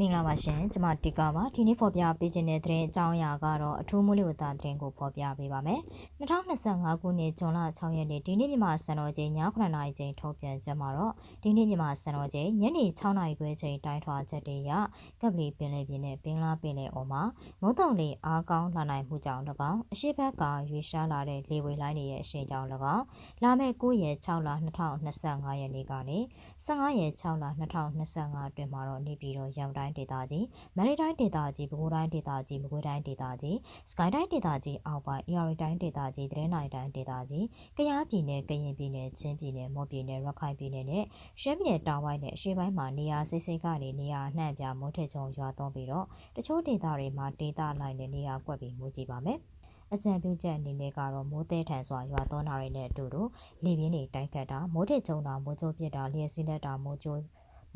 မင်္ဂလာပါရှင်ကျွန်မတီကာပါဒီနေ့ဖော်ပြပေးခြင်းတဲ့သတင်းအကြောင်းအရာကတော့အထူးမိုးလေဝသသတင်းကိုဖော်ပြပေးပါမယ်2025ခုနှစ်ဇွန်လ6ရက်နေ့ဒီနေ့မြန်မာစံတော်ချိန်ည9:00နာရီချိန်ထုတ်ပြန်ချက်မှာတော့ဒီနေ့မြန်မာစံတော်ချိန်ညနေ6:00နာရီခွဲချိန်တိုင်းထွာချက်တွေရကပ်လီပင်လယ်ပြင်နဲ့ပင်လာပင်လယ်အော်မှာမုတ်တုံလေးအားကောင်းလာနိုင်မှုကြောင့်၎င်းအရှိဘက်ကရွေရှားလာတဲ့လေဝေလိုင်းတွေရဲ့အရှိန်ကြောင့်၎င်းလာမယ့်9ရက်6လ2025ရက်နေ့ကနေ15ရက်6လ2025အတွင်းမှာတော့နေပြည်တော်ရန်တိုင်းဒေသကြီးမန္တလေးတိုင်းဒေသကြီးပဲခူးတိုင်းဒေသကြီးမကွေးတိုင်းဒေသကြီးစကိုင်းတိုင်းဒေသကြီးအောက်ပိုင်းအေရီတိုင်းဒေသကြီးတရင်နိုင်တိုင်းဒေသကြီးကယားပြည်နယ်ကရင်ပြည်နယ်ချင်းပြည်နယ်မော်ပြည်နယ်ရခိုင်ပြည်နယ်နဲ့ရှမ်းပြည်နယ်တောင်ပိုင်းနဲ့အရှေ့ပိုင်းမှာနေရာစိတ်စိတ်ကနေနေရာအနှံ့ပြမိုးထက်ကြုံရွာသွန်းပြီးတော့တချို့ဒေသတွေမှာဒေသလိုက်နဲ့နေရာကွက်ပြီးမိုးကြည့်ပါမယ်အကြံပြုချက်အနေနဲ့ကတော့မိုးသေးထန်စွာရွာသွန်းတာတွေနဲ့အတူတူလေပြင်းတွေတိုက်ခတ်တာမိုးထစ်ကျုံတာမိုးကြိုးပစ်တာလျှက်စီးလက်တာမိုးကြိုး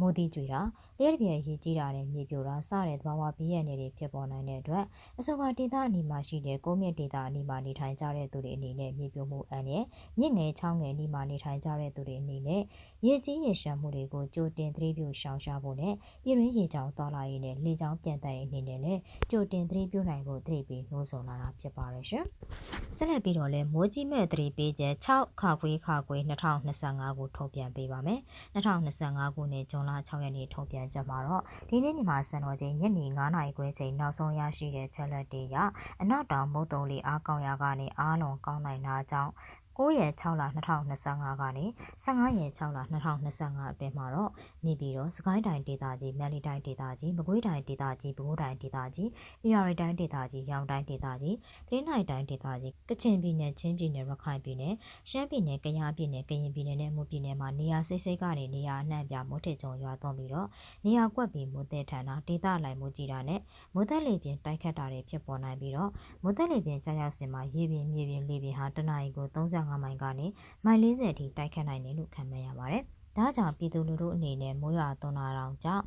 မိုးသီးကျွေတာလျှက်ပြည့်ရေးကြီးတာနဲ့မြေပြိုတာစတဲ့သဘာဝဘေးရန်တွေဖြစ်ပေါ်နိုင်တဲ့အတွက်အဆိုပါဒေသအနီးမှာရှိတဲ့ကုန်းမြင့်ဒေသအနီးမှာနေထိုင်ကြတဲ့သူတွေအနေနဲ့မြေပြိုမှုအန္တရာယ်မြင့်ငယ်ချောင်းငယ်အနီးမှာနေထိုင်ကြတဲ့သူတွေအနေနဲ့ ရေကြီးရေရှမ်းမှုတွေကိုကြိုတင်သတိပြုရှောင်ရှားဖို့နဲ့ပြည်တွင်းရေကြောင်းသွားလာရေးနဲ့လေကြောင်းပြန်တမ်းရေးအနေနဲ့လည်းကြိုတင်သတိပြုနိုင်ဖို့သတိပေးနှိုးဆော်လာတာဖြစ်ပါရဲ့ရှင်။ဆက်လက်ပြီးတော့လည်းမိုးကြီးမဲ့သတိပေးချက်6ခါခွေးခါခွေး2025ကိုထုတ်ပြန်ပေးပါမယ်။2025ခုနှစ်ဇွန်လ6ရက်နေ့ထုတ်ပြန်ချက်မှာတော့ဒီနေ့မြန်မာစံတော်ချိန်ညနေ9:00နာရီခွဲချိန်နောက်ဆုံးရရှိတဲ့ချက်လက်တွေရအနောက်တောင်မုတ်တုံလေးအားကောင်းရာကနေအားလုံးကောင်းနိုင်တာကြောင့် 9ရက်6လ2025ကနေ15ရက်6လ2025အတွင်းမှာတော့နေပြည်တော်စကိုင်းတိုင်းဒေသကြီးမန္တလေးတိုင်းဒေသကြီးမကွေးတိုင်းဒေသကြီးပဲခူးတိုင်းဒေသကြီးအေရရီတိုင်းဒေသကြီးရောင်တိုင်းဒေသကြီးသင်းနိုင်တိုင်းဒေသကြီးကချင်ပြည်နယ်ချင်းပြည်နယ်ရခိုင်ပြည်နယ်ရှမ်းပြည်နယ်ကယားပြည်နယ်ကရင်ပြည်နယ်နဲ့မွန်ပြည်နယ်မှာနေရာစိတ်စိတ်ကနေနေရာအနှံ့ပြမိုးထစ်ကြုံရွာသွန်းပြီးတော့နေရာကွက်ပြီးမိုးတဲ့ထန်တာဒေသလိုက်မိုးကြီးတာနဲ့မိုးသက်လေပြင်းတိုက်ခတ်တာတွေဖြစ်ပေါ်နိုင်ပြီးတော့မိုးသက်လေပြင်းကြာရောက်စင်မှာရေပြင်မြေပြင်လေပြင်ဟာတနအီကို35မိုင်ကနေမိုင်40အထိတိုက်ခတ်နိုင်တယ်လို့ခန့်မှန်းရပါတယ်။ဒါကြောင့်ပြည်သူလူထုအနေနဲ့မိုးရွာသွန်းတာတောင်ကြောင့်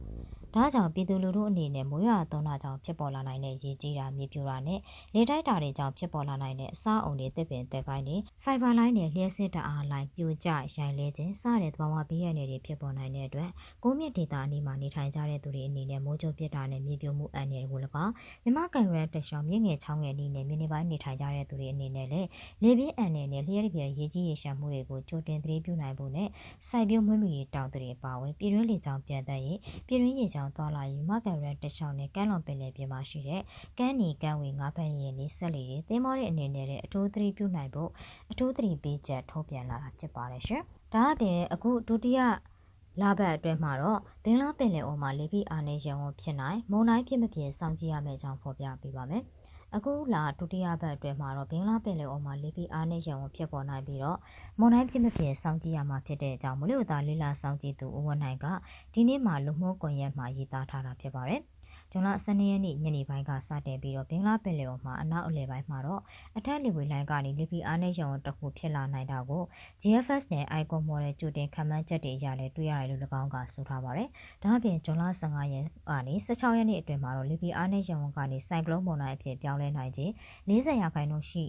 ဒါကြောင့်ပြည်သူလူထုအနေနဲ့မိုးရွာသွန်းတာကြောင့်ဖြစ်ပေါ်လာနိုင်တဲ့ရေကြီးတာမြေပြိုတာနဲ့လေတိုက်တာတွေကြောင့်ဖြစ်ပေါ်လာနိုင်တဲ့အစာအုံတွေတစ်ပင်တက်ပိုင်းတွေဖိုင်ဘာလိုင်းတွေလျှက်စစ်တအားလိုင်းပြိုကျရိုင်လဲခြင်းစတဲ့သဘာဝဘေးရန်တွေဖြစ်ပေါ်နိုင်တဲ့အတွက်ကိုမြင့်ဒေတာအနီးမှာနေထိုင်ကြတဲ့သူတွေအနေနဲ့မိုးကြိုးပစ်တာနဲ့မြေပြိုမှုအန္တရာယ်ကို၎င်းမြမကန်ရန်တက်ရှောင်းမြင့်ငယ်ချောင်းငယ်အနီးနဲ့မြင်းနေပိုင်းနေထိုင်ကြတဲ့သူတွေအနေနဲ့လည်းလေပြင်းအန္တရာယ်နဲ့လျှက်ပြရေကြီးရေရှမ်းမှုတွေကိုကြိုတင်သတိပြုနိုင်ဖို့နဲ့စိုက်ပျိုးမွေးမြူရေးတောင်တွေပါဝင်ပြည်တွင်းလေကြောင်းပြန်တက်ရေးပြည်တွင်းရေကြောင်းသွားလာရေးမကန်ရန်တချောင်းနဲ့ကမ်းလွန်ပင်လယ်ပြင်မှာရှိတဲ့ကမ်းနီကမ်းဝေငါးဖက်ရင်နေဆက်လေတွေသင်းမောတဲ့အနေနဲ့အထူးသတိပြုနိုင်ဖို့အထူးသတိပေးချက်ထုတ်ပြန်လာတာဖြစ်ပါတယ်ရှင်။ဒါအပြင်အခုဒုတိယလာဘတ်အတွင်းမှာတော့ဘင်္ဂလားပင်လယ်အော်မှာလေပြင်းအားနည်းရန်ဝင်ဖြစ်နိုင်မုန်တိုင်းဖြစ်မဖြစ်စောင့်ကြည့်ရမယ့်အကြောင်းဖော်ပြပေးပါမယ်။ အခုလာဒုတိယဘက်အတွင်းမှာတော့ဘင်္ဂလားပင်လယ်အော်မှာလေပြင်းအားနဲ့ရောင်ဖြစ်ပေါ်နိုင်ပြီးတော့မွန်တိုင်းပြင်းမပြင်းစောင့်ကြည့်ရမှာဖြစ်တဲ့အကြောင်းမလို့သားလေးလာစောင့်ကြည့်သူဦးဝနိုင်ကဒီနေ့မှလူမှုကွန်ရက်မှာရေးသားထားတာဖြစ်ပါတယ်။ ဇွန်လ12ရက်နေ့ညနေပိုင်းကစတင်ပြီးတော့ဘင်္ဂလားပင်လယ်အော်မှာအနောက်အလယ်ပိုင်းမှာတော့အထက်လေဝေလိုင်းကနေလီပီအားနဲ့ရောင်တခုဖြစ်လာနိုင်တာကို GFS နဲ့ Icon Model ကြိုတင်ခန့်မှန်းချက်တွေအရလည်းတွေ့ရတယ်လို့၎င်းကဆိုထားပါတယ်။ဒါအပြင်ဇွန်လ15ရက်ကနေ16ရက်နေ့အတွင်းမှာတော့လီပီအားနဲ့ရောင်ကနေစိုက်ကလုန်းမုန်တိုင်းအဖြစ်ပြောင်းလဲနိုင်ခြင်း40ရာခိုင်နှုန်းရှိ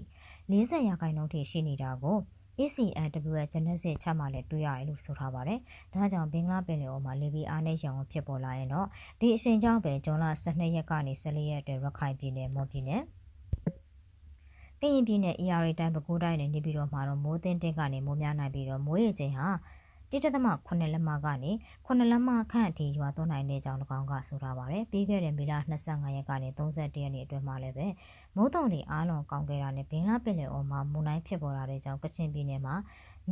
40ရာခိုင်နှုန်းထိရှိနေတာကို ECNWS ဂျနက်စစ်ချမှလည်းတွေ့ရတယ်လို့ဆိုထားပါတယ်။ဒါကြောင့်ဘင်္ဂလားပင်လယ်အော်မှာလေပြင်းအားနည်းရောင်ဖြစ်ပေါ်လာရင်တော့ဒီအချိန်ကြောင့်ပဲဇွန်လ12ရက်ကနေ14ရက်အတွင်းရခိုင်ပြည်နယ်မော်ပြည်နယ်ကရင်ပြည်နယ် ERA တိုင်းပဲခူးတိုင်းနဲ့နေပြည်တော်မှာတော့မိုးသင်းတင်းကနေမိုးများနိုင်ပြီးတော့မိုးရေချိန်ဟာ 1.8လက်မကနေ9လက်မခန့်အထိရွာသွန်းနိုင်တဲ့ကြောင်း၎င်းကဆိုထားပါတယ်။ပြီးခဲ့တဲ့မေလ25ရက်ကနေ31ရက်နေ့အတွင်းမှာလည်းပဲမိုးတုံတွေအားလုံးကောင်းခဲ့တာနဲ့ဘင်္ဂလားပင်လယ်အော်မှာမုန်တိုင်းဖြစ်ပေါ်လာတဲ့ကြောင်းကချင်ပြည်နယ်မှာ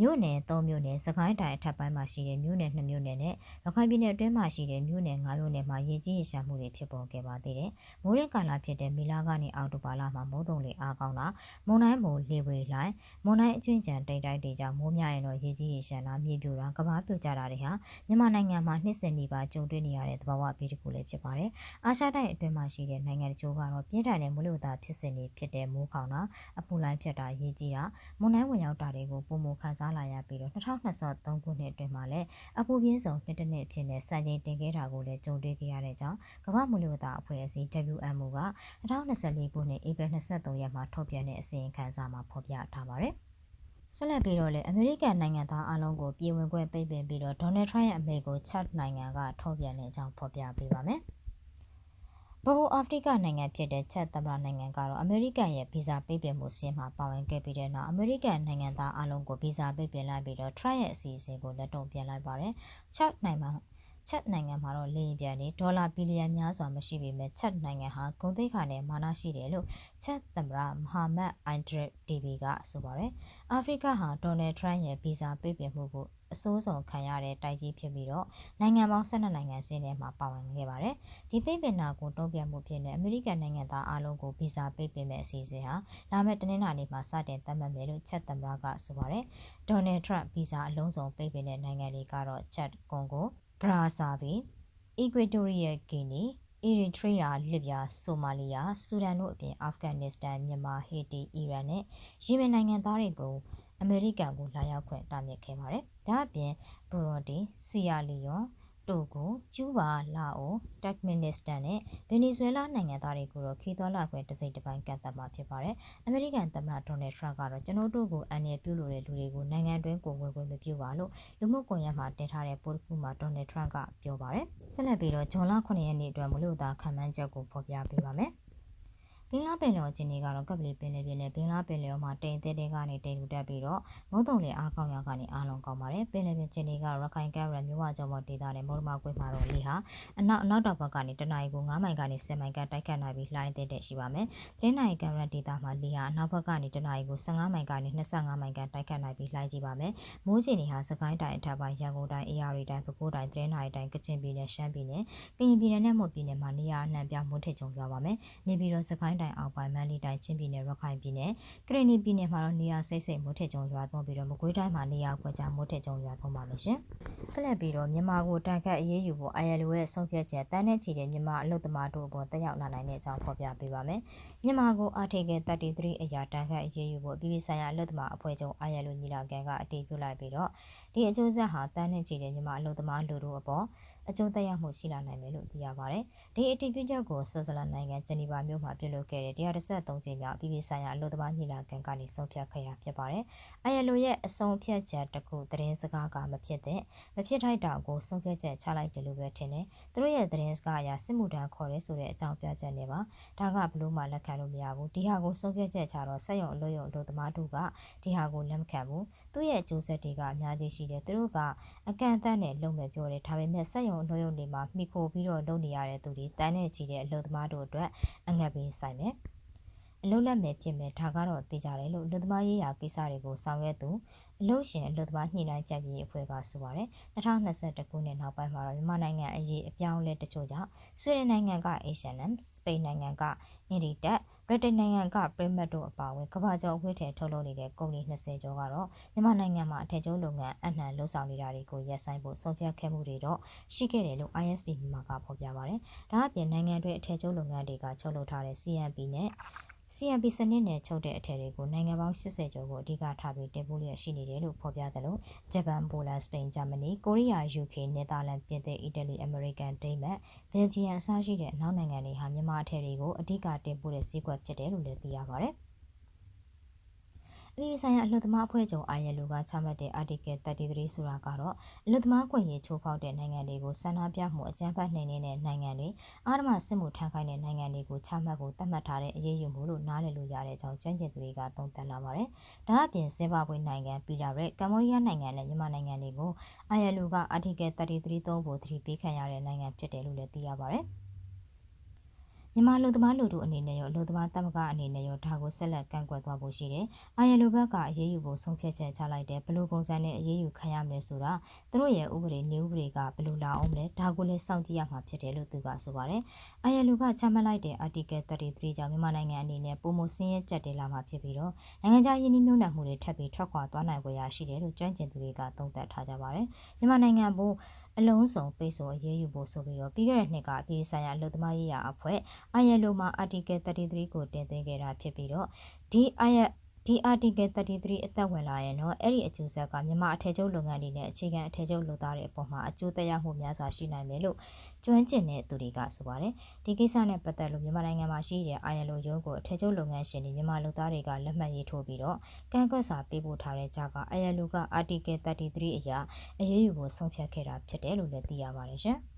မြို့နယ်၃မြို့နယ်စကိုင်းတိုင်းအထက်ပိုင်းမှာရှိတဲ့မြို့နယ်၂မြို့နယ်နဲ့ရခိုင်ပြည်နယ်အတွင်းမှာရှိတဲ့မြို့နယ်၅မြို့နယ်မှာရေကြီးရေရှာမှုတွေဖြစ်ပေါ်ခဲ့ပါသေးတယ်။မိုးရင်ကာလဖြစ်တဲ့မေလကနေအောက်တိုဘာလမှာမိုးတုံလေအားကောင်းတာမုန်တိုင်းမိုးလေဝေလိုင်းမုန်တိုင်းအကျွင့်ကြံတိတ်တိုက်တွေကြောင့်မိုးများရင်တော့ရေကြီးရေရှာတာမြေပြိုတာကဘာပြိုကျတာတွေဟာမြန်မာနိုင်ငံမှာနှစ်စဉ်နေပါကြုံတွေ့နေရတဲ့သဘာဝဘေးတစ်ခုလည်းဖြစ်ပါတယ်။အာရှတိုက်အတွင်းမှာရှိတဲ့နိုင်ငံတချို့ကတော့ပြင်းထန်တဲ့မိုးလေဝသဖြစ်စဉ်တွေဖြစ်တဲ့မိုးခေါင်တာအပူလိုင်းဖြတ်တာရေကြီးတာမုန်တိုင်းဝင်ရောက်တာတွေကိုပုံမခန်းစားလာရပြီးတော့2023ခုနှစ်အတွင်းမှာလည်းအပူပြင်းဆုံးနှစ်တစ်နှစ်ဖြစ်နေစံချိန်တင်ခဲ့တာကိုလည်းကြုံတွေ့ခဲ့ရတဲ့ကြောင်းကမ္ဘာမိုးလေဝသအဖွဲ့အစည်း WMO က2024ခုနှစ်ဧပြီ23ရက်မှာထုတ်ပြန်တဲ့အစီရင်ခံစာမှာဖော်ပြထားပါတယ်။ဆက်လက်ပြီးတော့လည်းအမေရိကန်နိုင်ငံသားအလုံးကိုပြည်ဝင်ခွင့်ပိတ်ပင်ပြီးတော့ဒေါ်နယ်ထရန့်ရဲ့အမိန့်ကိုချတ်နိုင်ငံကထုတ်ပြန်တဲ့အကြောင်းဖော်ပြပေးပါမယ်။ ဗဟိုအာဖရိကနိုင်ငံဖြစ်တဲ့ချက်သမ္မတနိုင်ငံကတော့အမေရိကန်ရဲ့ဗီဇာပိတ်ပင်မှုစင်းမှာပါဝင်ခဲ့ပြီးတဲ့နောက်အမေရိကန်နိုင်ငံသားအလုံးကိုဗီဇာပိတ်ပင်လိုက်ပြီးတော့ Trump ရဲ့အစီအစဉ်ကိုလက်တုံ့ပြန်လိုက်ပါတယ်။ချက်နိုင်ငံမှာ ချက်နိုင်ငံမှာတော့လေပြန်နေဒေါ်လာဘီလီယံများစွာမရှိပေမဲ့ချက်နိုင်ငံဟာဂုဏ်သိက္ခာနဲ့မာနရှိတယ်လို့ချက်သမ္မတမဟာမတ်အိုင်ဒရစ်တီဗီကဆိုပါတယ်။အာဖရိကဟာဒေါ်နယ်ထရန့်ရဲ့ဗီဇာပိတ်ပင်မှုကိုအစိုးဆုံးခံရတဲ့တိုက်ကြီးဖြစ်ပြီးတော့နိုင်ငံပေါင်း12နိုင်ငံစင်းထဲမှာပါဝင်ခဲ့ပါတယ်။ဒီပိတ်ပင်တာကိုတုံ့ပြန်မှုဖြစ်နေအမေရိကန်နိုင်ငံသားအားလုံးကိုဗီဇာပိတ်ပင်မဲ့အစီအစဉ်ဟာလာမယ့်တနင်္လာနေ့မှာစတင်သတ်မှတ်မယ်လို့ချက်သမ္မတကဆိုပါတယ်။ဒေါ်နယ်ထရန့်ဗီဇာအလုံးစုံပိတ်ပင်တဲ့နိုင်ငံတွေကတော့ချက်ကွန်ကို ဘရာဇာဗီအီကွေတိုရီးယားဂီနီအီရီထရီယာလစ်ဗျာဆိုမာလီယာဆူဒန်တို့အပြင်အာဖဂန်နစ္စတန်မြန်မာဟေတီအီရန်နဲ့ယီမင်နိုင်ငံသားတွေကိုအမေရိကန်ကိုလာရောက်ခွင့်တားမြစ်ခဲ့ပါတယ်။ဒါ့အပြင်ဘူရွန်ဒီဆီယာလီယွန် တိုဂိုကျူးဘာလာအိုတက်မနစ္စတန်နဲ့ဗင်နီဇွဲလားနိုင်ငံသားတွေကိုတော့ခီးသွွာလာခွင့်တစ်စိတ်တစ်ပိုင်းကန့်သတ်မှာဖြစ်ပါတယ်။အမေရိကန်သမ္မတဒေါ်နယ်ထရန့်ကတော့ကျွန်တော်တို့ကိုအန်ရပြုလို့တဲ့လူတွေကိုနိုင်ငံတွင်းကိုဝင်ခွင့်မပြုပါလို့လူမှုကွန်ရက်မှာတင်ထားတဲ့ပို့တစ်ခုမှာဒေါ်နယ်ထရန့်ကပြောပါတယ်။ဆက်လက်ပြီးတော့ဂျွန်လ9ရက်နေ့အတွက်မလို့သာခံမှန်းချက်ကိုဖော်ပြပေးပါမယ်။ ဘင်္ဂလားပင်လယ်အခြေအနေကတော့ကပ်ပလီပင်လယ်ပြင်နဲ့ဘင်္ဂလားပင်လယ်မှာတိမ်သေးတဲ့ကနေတိမ်ထူတက်ပြီးတော့မုတ်တုံလေအားကောင်းရာကနေအားလုံးကောင်းပါတယ်ပင်လယ်ပြင်အခြေအနေကရခိုင်ကမ်းရမြဝကျော်မဒေသနဲ့မော်လမကွေးမှာတော့လေဟာအနောက်အနောက်တောင်ဘက်ကနေတနအီကို9မိုင်ကနေ10မိုင်ကတိုက်ခတ်နိုင်ပြီးလှိုင်းသေးတဲ့ရှိပါမယ်တင်းနိုင်ကမ်းရဒေသမှာလေဟာအနောက်ဘက်ကနေတနအီကို15မိုင်ကနေ25မိုင်ကတိုက်ခတ်နိုင်ပြီးလှိုင်းကြည့်ပါမယ်မိုးချိန်တွေဟာစကိုင်းတိုင်းအထက်ပိုင်းရန်ကုန်တိုင်းအေရရီတိုင်းပဲခူးတိုင်းတင်းနိုင်တိုင်းကချင်ပြည်နယ်ရှမ်းပြည်နယ်ကရင်ပြည်နယ်နဲ့မွန်ပြည်နယ်မှာနေရာအနှံ့ပြမိုးထစ်ကြုံရပါမယ်နေပြည်တော်စကိုင်းတိုင်းအောက်ပိုင်းမန္တလေးတိုင်းချင်းပြည်နယ်ရခိုင်ပြည်နယ်ကရင်နီပြည်နယ်မှာတော့နေရာစိတ်စိတ်မိုးထစ်ကြုံရွာသွန်းပြီးတော့မကွေးတိုင်းမှာနေရာကွက်ကြားမိုးထစ်ကြုံရွာသွန်းပါမယ်ရှင်ဆက်လက်ပြီးတော့မြန်မာကိုတန်ခတ်အရေးယူဖို့ ILO ရဲ့ဆုံးဖြတ်ချက်တန်းနဲ့ချီတဲ့မြန်မာအလုပ်သမားတို့အပေါ်တက်ရောက်လာနိုင်တဲ့အကြောင်းဖော်ပြပေးပါမယ်မြန်မာကို Article 33အရာတန်ခတ်အရေးယူဖို့ပြည်ပဆိုင်ရာအလုပ်သမားအဖွဲ့ချုပ် ILO ညီလာခံကအတည်ပြုလိုက်ပြီးတော့ဒီအကျိုးဆက်ဟာတန်းနဲ့ချီတဲ့မြန်မာအလုပ်သမားလူတို့အပေါ် အကျိုးသက်ရောက်မှုရှိလာနိုင်မယ်လို့သိရပါတယ်။ဒီအတည်ပြုချက်ကိုဆွစ်ဇာလန်နိုင်ငံဂျနီဗာမြို့မှာပြုလုပ်ခဲ့တဲ့133ကြိမ်မြောက်ပြည်ပဆိုင်ရာအလို့သမားညီလာခံကနေဆုံးဖြတ်ခဲ့ရဖြစ်ပါတယ်။ ILO ရဲ့အဆုံးဖြတ်ချက်တစ်ခုသတင်းစကားကမဖြစ်တဲ့မဖြစ်ထိုက်တာကိုဆုံးဖြတ်ချက်ချလိုက်တယ်လို့ပဲထင်တယ်။သူတို့ရဲ့သတင်းစကားအရစစ်မှုထမ်းခေါ်ရဲဆိုတဲ့အကြောင်းပြချက်နဲ့ပါ။ဒါကဘလို့မှလက်ခံလို့မရဘူး။ဒီဟာကိုဆုံးဖြတ်ချက်ချတော့စက်ရုံအလို့ရုံအလို့သမားတို့ကဒီဟာကိုလက်မခံဘူး။ သူ့ရဲ့အကျိုးဆက်တွေကအများကြီးရှိတယ်။သူတို့ကအကန့်အသတ်နဲ့လုံမဲ့ပြောတယ်။ဒါပေမဲ့စက်ရုံအလို့ရုံတွေမှာမိခိုပြီးတော့လုပ်နေရတဲ့သူတွေတန်းနဲ့ချီတဲ့အလုပ်သမားတို့အတွက်အငတ်ပေးဆိုင်မယ်အလုပ်လက်မဲ့ဖြစ်မယ်ဒါကတော့သိကြတယ်လို့လူသမားရေးရာကိစ္စတွေကိုဆောင်ရွက်သူအလို့ရှင်အလို့သမားညှိနှိုင်းကြပြည်အဖွဲ့ကဆိုပါတယ်2021ခုနှစ်နောက်ပိုင်းမှာတော့မြန်မာနိုင်ငံအရေးအပြောင်းလဲတချို့ကြောင့်ဆွေဒင်နိုင်ငံက H&M စပိန်နိုင်ငံက Inditex ဗြိတိန်နိုင်ငံက Primark တို့အပါအဝင်ကမ္ဘာကျော်ဝှေ့ထဲထုတ်လုပ်နေတဲ့ကုမ္ပဏီ20ကျော်ကတော့မြန်မာနိုင်ငံမှာအထည်ချုပ်လုပ်ငန်းအနှံလှုပ်ဆောင်နေတာတွေကိုရပ်ဆိုင်းဖို့ဆုံးဖြတ်ခဲ့မှုတွေတော့ရှိခဲ့တယ်လို့ ISP မြန်မာကဖော်ပြပါတယ်။ဒါအပြင်နိုင်ငံတွင်းအထည်ချုပ်လုပ်ငန်းတွေကချုပ်လုပ်ထားတဲ့ CNP နဲ့ CNP စနစ်နဲ့ချုပ်တဲ့အထည်တွေကိုနိုင်ငံပေါင်း80ကျော်ကိုအဓိကထားပြီးတင်ပို့လျက်ရှိနေတယ်လို့ဖော်ပြတယ်လို့ဂျပန်၊ပိုလန်၊စပိန်၊ဂျာမနီ၊ကိုရီးယား၊ယူကေ၊နယ်သာလန်၊ပြင်သစ်၊အီတလီ၊အမေရိကန်၊ဒိန်းမတ်၊ဘယ်လ်ဂျီယံအစရှိတဲ့အနောက်နိုင်ငံတွေဟာမြန်မာအထည်တွေကိုအဓိကတင်ပို့တဲ့ဈေးကွက်ဖြစ်တယ်လို့လည်းသိရပါတယ်။ အပြည်ဆိုင်ရာအလှသမားအဖွဲ့ချုပ် ILO ကချမှတ်တဲ့ Article 33ဆိုတာကတော့အလှသမားခွင့်ရေးချိုးဖောက်တဲ့နိုင်ငံတွေကိုဆန္ဒပြမှုအကြမ်းဖက်နှိမ်နင်းတဲ့နိုင်ငံတွေအာရမစစ်မှုထမ်းခိုင်းတဲ့နိုင်ငံတွေကိုချမှတ်ဖို့သတ်မှတ်ထားတဲ့အရေးယူမှုလို့နားလည်လို့ရတဲ့အကြောင်းကျွမ်းကျင်သူတွေကသုံးသပ်လာပါတယ်။ဒါအပြင်ဇင်ဘာဘွေနိုင်ငံပီလာရက်ကမ္ဘောဒီးယားနိုင်ငံနဲ့မြန်မာနိုင်ငံတွေကို ILO က Article 33သုံးဖို့သတိပေးခံရတဲ့နိုင်ငံဖြစ်တယ်လို့လည်းသိရပါတယ်။ မြန်မာလူသမားလူတို့အနေနဲ့ရောလူသမားသမဂ္ဂအနေနဲ့ရောဒါကိုဆက်လက်ကန့်ကွက်သွားဖို့ရှိတယ်။အာရလိုဘက်ကအရေးယူဖို့ဆုံးဖြတ်ချက်ချလိုက်တယ်ဘလို့ပုံစံနဲ့အရေးယူခံရမယ်ဆိုတာသူတို့ရဲ့ဥပဒေနေဥပဒေကဘလို့လာအောင်လဲဒါကိုလည်းစောင့်ကြည့်ရမှာဖြစ်တယ်လို့သူကဆိုပါတယ်။အာရလိုကချမှတ်လိုက်တဲ့ Article 33ကြောင့်မြန်မာနိုင်ငံအနေနဲ့ပုံမစင်းရဲကြက်တယ်လာမှာဖြစ်ပြီးတော့နိုင်ငံခြားယင်းနှိမ့်နှံမှုတွေထပ်ပြီးထွက်ခွာသွားနိုင်ွယ်ရရှိတယ်လို့ကြွန့်ကျင်သူတွေကသုံးသပ်ထားကြပါတယ်။မြန်မာနိုင်ငံဘို့ အလုံးစုံပိတ်ဆို့အရေးယူဖို့ဆိုပြီးတော့ပြီးခဲ့တဲ့နှစ်ကအပြည်ဆိုင်ရာအလုပ်သမားရေးရာအဖွဲ့ ILO မှာ Article 33ကိုတင်သွင်းခဲ့တာဖြစ်ပြီးတော့ဒီ ILO ဒီ article 33အသက်ဝင်လာရင်တော့အဲ့ဒီအကျိုးဆက်ကမြန်မာအထည်ချုပ်လုပ်ငန်းတွေနဲ့အခြေခံအထည်ချုပ်လုပ်သားတွေအပေါ်မှာအကျိုးသက်ရောက်မှုများစွာရှိနိုင်တယ်လို့ကျွမ်းကျင်တဲ့သူတွေကဆိုပါတယ်ဒီကိစ္စနဲ့ပတ်သက်လို့မြန်မာနိုင်ငံမှာရှိတဲ့ ILO ရုံးကိုအထည်ချုပ်လုပ်ငန်းရှင်တွေမြန်မာလုပ်သားတွေကလက်မှတ်ရေးထိုးပြီးတော့ကန့်ကွက်စာပေးပို့ထားတဲ့ကြားက ILO က article 33အရာအရေးယူဖို့ဆုံးဖြတ်ခဲ့တာဖြစ်တယ်လို့လည်းသိရပါတယ်ရှင်။